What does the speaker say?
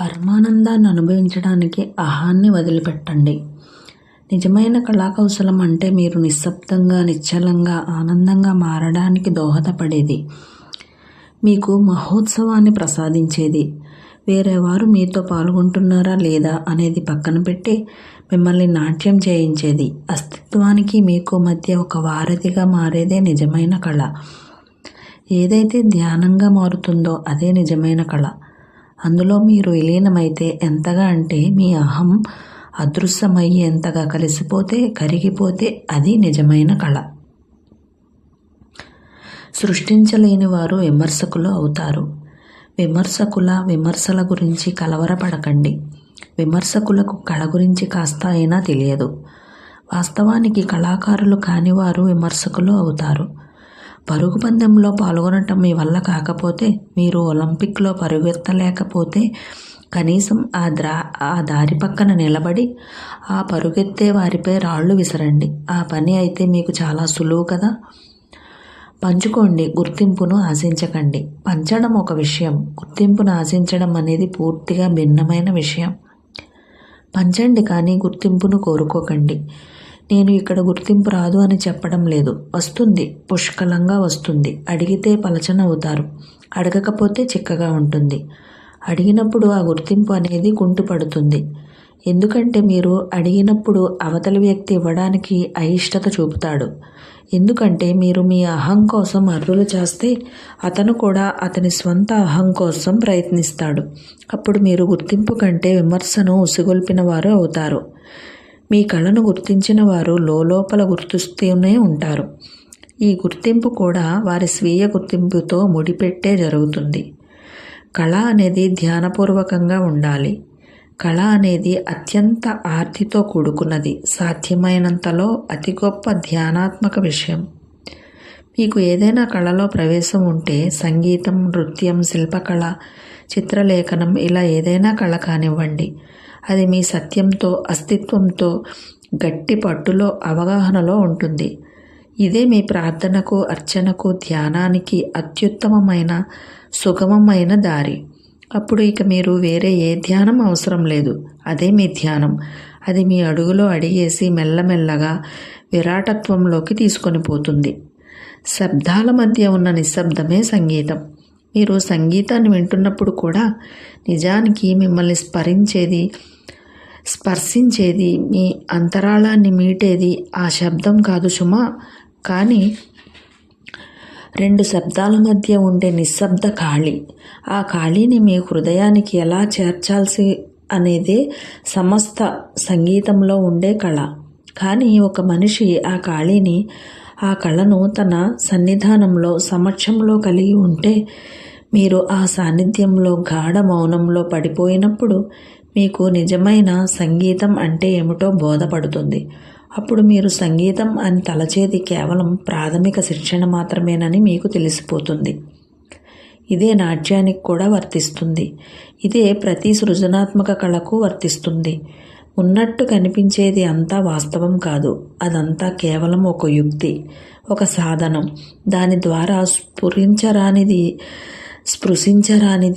పరమానందాన్ని అనుభవించడానికి అహాన్ని వదిలిపెట్టండి. నిజమైన కళాకౌశలం అంటే మీరు నిశ్శబ్దంగా నిశ్చలంగా ఆనందంగా మారడానికి దోహదపడేది. మీకు మహోత్సవాన్ని ప్రసాదించేది. వేరేవారు మీతో పాల్గొంటున్నారా లేదా అనేది పక్కన పెట్టి మిమ్మల్ని నాట్యం చేయించేది. అస్తిత్వానికి మీకు మధ్య ఒక వారధిగా మారేదే నిజమైన కళ. ఏదైతే ధ్యానంగా మారుతుందో అదే నిజమైన కళ. అందులో మీరు విలీనమైతే ఎంతగా అంటే మీ అహం అదృశ్యమయ్యేంతగా కలిసిపోతే కరిగిపోతే అది నిజమైన కళ. సృష్టించలేని వారు విమర్శకులు అవుతారు. విమర్శకుల విమర్శల గురించి కలవరపడకండి. విమర్శకులకు కళ గురించి కాస్త అయినా తెలియదు. వాస్తవానికి కళాకారులు కానివారు విమర్శకులు అవుతారు. పరుగు పందెంలో పాల్గొనటం మీ వల్ల కాకపోతే మీరు ఒలింపిక్లో పరుగెత్తలేకపోతే కనీసం ఆ ద్రా ఆ దారి పక్కన నిలబడి ఆ పరుగెత్తే వారిపై రాళ్ళు విసరండి. ఆ పని అయితే మీకు చాలా సులువు కదా. పంచుకోండి గుర్తింపును ఆశించకండి. పంచడం ఒక విషయం గుర్తింపును ఆశించడం అనేది పూర్తిగా భిన్నమైన విషయం. పంచండి కానీ గుర్తింపును కోరుకోకండి. నేను ఇక్కడ గుర్తింపు రాదు అని చెప్పడం లేదు. వస్తుంది. పుష్కలంగా వస్తుంది. అడిగితే పలచన అవుతారు. అడగకపోతే చిక్కగా ఉంటుంది. అడిగినప్పుడు ఆ గుర్తింపు అనేది కుంటుపడుతుంది. ఎందుకంటే మీరు అడిగినప్పుడు అవతలి వ్యక్తి ఇవ్వడానికి అయిష్టత చూపుతాడు. ఎందుకంటే మీరు మీ అహం కోసం అర్రులు చేస్తే అతను కూడా అతని స్వంత అహం కోసం ప్రయత్నిస్తాడు. అప్పుడు మీరు గుర్తింపు కంటే విమర్శను ఉసిగొల్పిన వారు అవుతారు. మీ కళను గుర్తించిన వారు లోపల గుర్తిస్తూనే ఉంటారు. ఈ గుర్తింపు కూడా వారి స్వీయ గుర్తింపుతో ముడిపెట్టే జరుగుతుంది. కళ అనేది ధ్యానపూర్వకంగా ఉండాలి. కళ అనేది అత్యంత ఆర్తితో కూడుకున్నది సాధ్యమైనంతలో అతి గొప్ప ధ్యానాత్మక విషయం. మీకు ఏదైనా కళలో ప్రవేశం ఉంటే సంగీతం నృత్యం శిల్పకళ చిత్రలేఖనం ఇలా ఏదైనా కళ కానివ్వండి. అది మీ సత్యంతో అస్తిత్వంతో గట్టి పట్టులో అవగాహనలో ఉంటుంది. ఇదే మీ ప్రార్థనకు అర్చనకు ధ్యానానికి అత్యుత్తమమైన సుగమమైన దారి. అప్పుడు ఇక మీరు వేరే ఏ ధ్యానం అవసరం లేదు. అదే మీ ధ్యానం. అది మీ అడుగులో అడిగేసి మెల్లమెల్లగా విరాటత్వంలోకి తీసుకొని పోతుంది. శబ్దాల మధ్య ఉన్న నిశ్శబ్దమే సంగీతం. మీరు సంగీతాన్ని వింటున్నప్పుడు కూడా నిజానికి మిమ్మల్ని స్మరించేది స్పర్శించేది మీ అంతరాళాన్ని మీటేది ఆ శబ్దం కాదు సుమా. కానీ రెండు శబ్దాల మధ్య ఉండే నిశ్శబ్ద ఖాళీ. ఆ ఖాళీని మీ హృదయానికి ఎలా చేర్చాల్సి అనేదే సమస్త సంగీతంలో ఉండే కళ. కానీ ఒక మనిషి ఆ ఖాళీని ఆ కళను తన సన్నిధానంలో సమక్షంలో కలిగి ఉంటే మీరు ఆ సాన్నిధ్యంలో గాఢ మౌనంలో పడిపోయినప్పుడు మీకు నిజమైన సంగీతం అంటే ఏమిటో బోధపడుతుంది. అప్పుడు మీరు సంగీతం అని తలచేది కేవలం ప్రాథమిక శిక్షణ మాత్రమేనని మీకు తెలిసిపోతుంది. ఇదే నాట్యానికి కూడా వర్తిస్తుంది. ఇదే ప్రతి సృజనాత్మక కళకు వర్తిస్తుంది. ఉన్నట్టు కనిపించేది అంతా వాస్తవం కాదు. అదంతా కేవలం ఒక యుక్తి ఒక సాధనం. దాని ద్వారా స్ఫురించరానిది స్పృశించరానిది